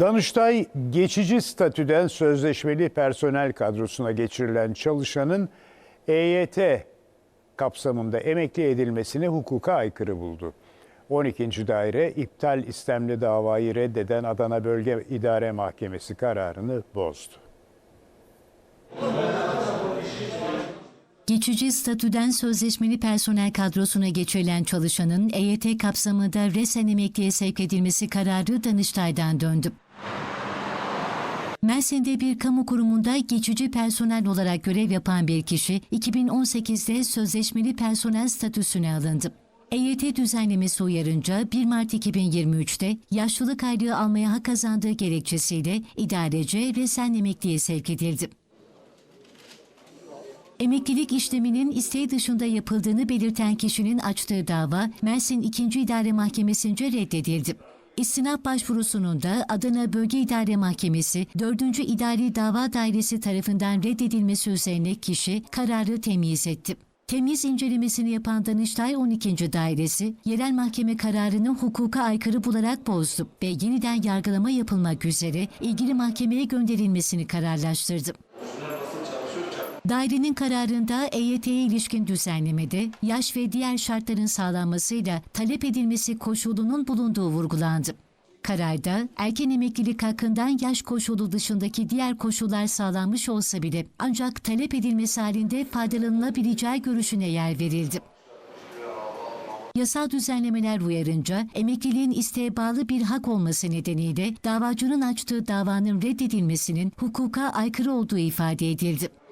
Danıştay geçici statüden sözleşmeli personel kadrosuna geçirilen çalışanın EYT kapsamında emekli edilmesini hukuka aykırı buldu. 12. daire iptal istemli davayı reddeden Adana Bölge İdare Mahkemesi kararını bozdu. Geçici statüden sözleşmeli personel kadrosuna geçirilen çalışanın EYT kapsamında resen emekliye sevk edilmesi kararı Danıştay'dan döndü. Mersin'de bir kamu kurumunda geçici personel olarak görev yapan bir kişi 2018'de sözleşmeli personel statüsüne alındı. EYT düzenlemesi uyarınca 1 Mart 2023'te yaşlılık aylığı almaya hak kazandığı gerekçesiyle idarece resen emekliye sevk edildi. Emeklilik işleminin isteği dışında yapıldığını belirten kişinin açtığı dava Mersin 2. İdare Mahkemesi'nce reddedildi. İstinaf başvurusunun da Adana Bölge İdare Mahkemesi 4. İdari Dava Dairesi tarafından reddedilmesi üzerine kişi kararı temyiz etti. Temyiz incelemesini yapan Danıştay 12. Dairesi, yerel mahkeme kararını hukuka aykırı bularak bozdu ve yeniden yargılama yapılmak üzere ilgili mahkemeye gönderilmesini kararlaştırdı. Dairenin kararında EYT'ye ilişkin düzenlemede yaş ve diğer şartların sağlanmasıyla talep edilmesi koşulunun bulunduğu vurgulandı. Kararda erken emeklilik hakkından yaş koşulu dışındaki diğer koşullar sağlanmış olsa bile ancak talep edilmesi halinde faydalanılabileceği görüşüne yer verildi. Yasal düzenlemeler uyarınca emekliliğin isteğe bağlı bir hak olması nedeniyle davacının açtığı davanın reddedilmesinin hukuka aykırı olduğu ifade edildi.